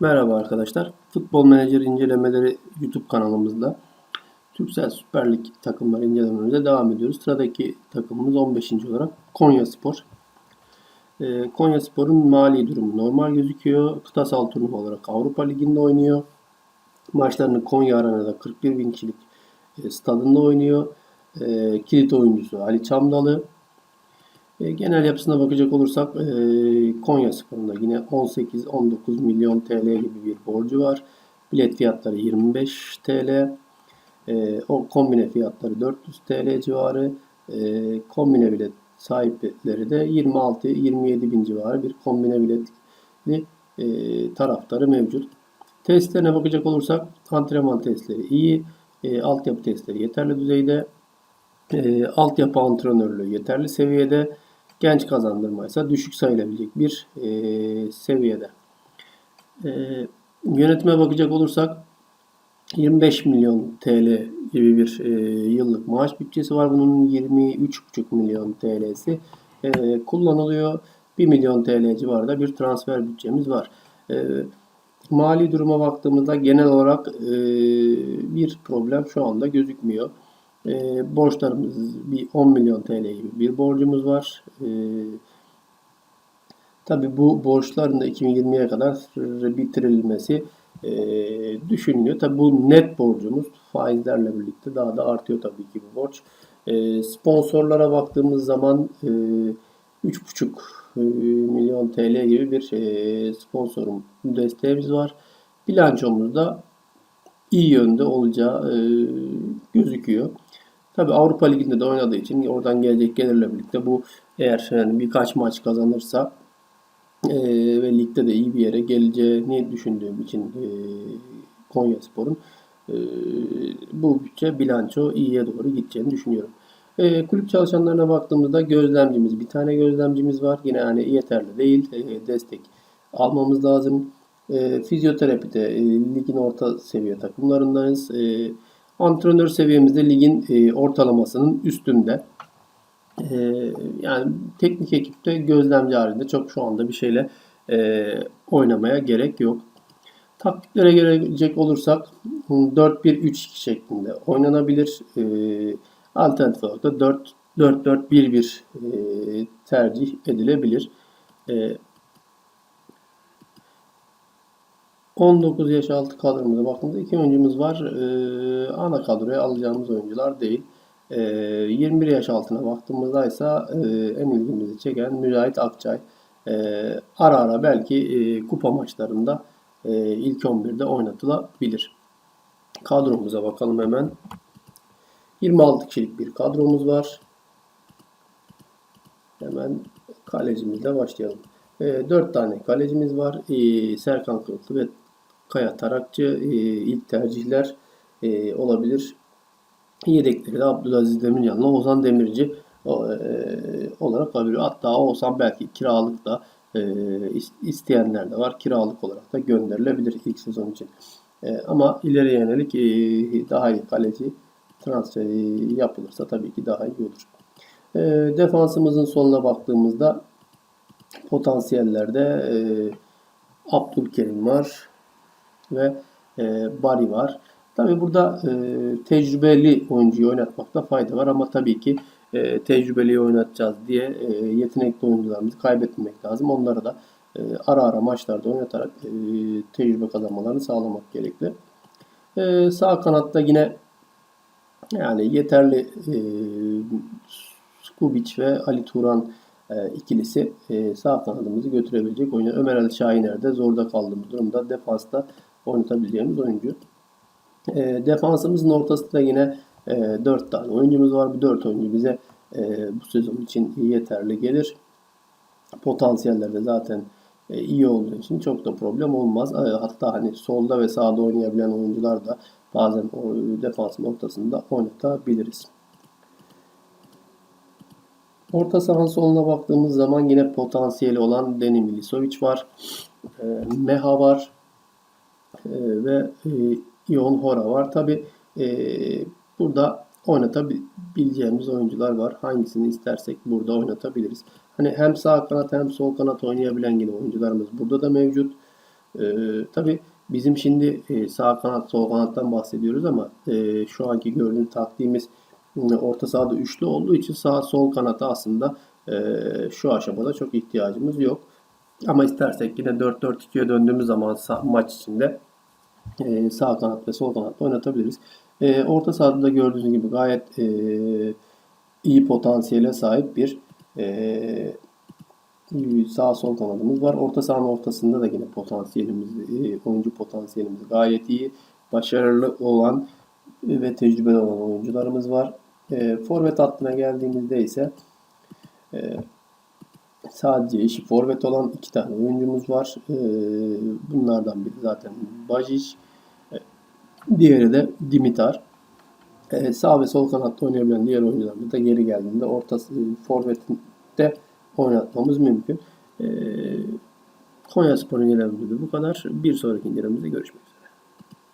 Merhaba arkadaşlar. Futbol Menajer incelemeleri YouTube kanalımızda Türksel Süper Lig takımları incelememize devam ediyoruz. Sıradaki takımımız 15. olarak Konya Spor. Ee, Konya Spor'un mali durumu normal gözüküyor. Kıtasal turnuva olarak Avrupa Ligi'nde oynuyor. Maçlarını Konya Arena'da 41 bin kişilik e, stadında oynuyor. E, kilit oyuncusu Ali Çamdalı. E, genel yapısına bakacak olursak e, Konya Spor'unda yine 18-19 milyon TL gibi bir borcu var. Bilet fiyatları 25 TL. E, o kombine fiyatları 400 TL civarı. Kombine bilet sahipleri de 26-27 bin civarı bir kombine biletli taraftarı mevcut. Testlerine bakacak olursak antrenman testleri iyi. E, altyapı testleri yeterli düzeyde. E, altyapı antrenörlüğü yeterli seviyede. Genç kazandırma ise düşük sayılabilecek bir e, seviyede. E, yönetime bakacak olursak 25 milyon TL gibi bir e, yıllık maaş bütçesi var. Bunun 23,5 milyon TL'si e, kullanılıyor. 1 milyon TL civarında bir transfer bütçemiz var. E, mali duruma baktığımızda genel olarak e, bir problem şu anda gözükmüyor. E, borçlarımız bir 10 milyon TL gibi bir borcumuz var. E, Tabi bu borçların da 2020'ye kadar bitirilmesi e, düşünülüyor. Tabi bu net borcumuz faizlerle birlikte daha da artıyor tabii ki bu borç. E, sponsorlara baktığımız zaman e, 3,5 e, milyon TL gibi bir e, sponsorum desteğimiz var. Bilançomuzda iyi yönde olacağı e, gözüküyor. Tabi Avrupa Ligi'nde de oynadığı için oradan gelecek gelirle birlikte bu eğer yani birkaç maç kazanırsa e, ve ligde de iyi bir yere geleceğini düşündüğüm için e, Konya Spor'un e, bu bütçe bilanço iyiye doğru gideceğini düşünüyorum. E, kulüp çalışanlarına baktığımızda gözlemcimiz, bir tane gözlemcimiz var. Yine yani yeterli değil. E, destek almamız lazım. E, fizyoterapide e, ligin orta seviye takımlarındayız. E, antrenör seviyemizde ligin e, ortalamasının üstünde. E, yani teknik ekipte gözlemci halinde çok şu anda bir şeyle e, oynamaya gerek yok. Taktiklere gelecek olursak 4-1-3-2 şeklinde oynanabilir. E, alternatif olarak da 4-4-1-1 e, tercih edilebilir. E, 19 yaş altı kadromuza baktığımızda iki oyuncumuz var. Ee, ana kadroya alacağımız oyuncular değil. Ee, 21 yaş altına baktığımızda ise e, en ilgimizi çeken Mücahit Akçay. Ee, ara ara belki e, kupa maçlarında e, ilk 11'de oynatılabilir. Kadromuza bakalım hemen. 26 kişilik bir kadromuz var. Hemen kalecimizle başlayalım. E, 4 tane kalecimiz var. E, Serkan Kılıçlı ve Kaya Tarakçı e, ilk tercihler e, olabilir. Yedekleri de Abdülaziz Demircan'la Ozan Demirci e, olarak olabilir. Hatta Ozan belki kiralık da e, isteyenler de var. Kiralık olarak da gönderilebilir ilk sezon için. E, ama ileri yönelik e, daha iyi kaleci transferi yapılırsa tabii ki daha iyi olur. E, defansımızın sonuna baktığımızda potansiyellerde e, Abdülkerim var ve e, Bari var. Tabi burada e, tecrübeli oyuncuyu oynatmakta fayda var ama tabii ki e, tecrübeliyi oynatacağız diye e, yetenekli oyuncularımızı kaybetmemek lazım. Onları da e, ara ara maçlarda oynatarak e, tecrübe kazanmalarını sağlamak gerekli. E, sağ kanatta yine yani yeterli e, Skubic ve Ali Turan e, ikilisi e, sağ kanadımızı götürebilecek oyuncu. Ömer Ali Şahiner de zorda kaldığımız durumda defansta oynatabileceğimiz oyuncu. E, defansımızın ortasında yine e, 4 tane oyuncumuz var. Bu 4 oyuncu bize e, bu sezon için yeterli gelir. Potansiyeller de zaten e, iyi olduğu için çok da problem olmaz. E, hatta hani solda ve sağda oynayabilen oyuncular da bazen o defansın ortasında oynatabiliriz. Orta sahanın soluna baktığımız zaman yine potansiyeli olan Deni Milisovic var. E, Meha var. E, ve e, Ion Hora var. Tabi e, burada oynatabileceğimiz oyuncular var. Hangisini istersek burada oynatabiliriz. Hani hem sağ kanat hem sol kanat oynayabilen yine oyuncularımız burada da mevcut. E, tabii bizim şimdi e, sağ kanat, sol kanattan bahsediyoruz ama e, şu anki gördüğünüz taktiğimiz e, orta sahada üçlü olduğu için sağ sol kanata aslında e, şu aşamada çok ihtiyacımız yok. Ama istersek yine 4-4-2'ye döndüğümüz zaman maç içinde e, sağ kanat ve sol kanat oynatabiliriz. E, orta sahada da gördüğünüz gibi gayet e, iyi potansiyele sahip bir e, sağ sol kanadımız var. Orta sahanın ortasında da yine potansiyelimiz, e, oyuncu potansiyelimiz gayet iyi. Başarılı olan ve tecrübeli olan oyuncularımız var. E, forvet hattına geldiğimizde ise e, sadece işi forvet olan iki tane oyuncumuz var. E, bunlardan biri zaten Bajic. E, diğeri de Dimitar. E, sağ ve sol kanatta oynayabilen diğer oyuncularımız da geri geldiğinde orta e, forvetinde oynatmamız mümkün. E, Konya Spor incelememizde bu kadar. Bir sonraki incelememizde görüşmek üzere.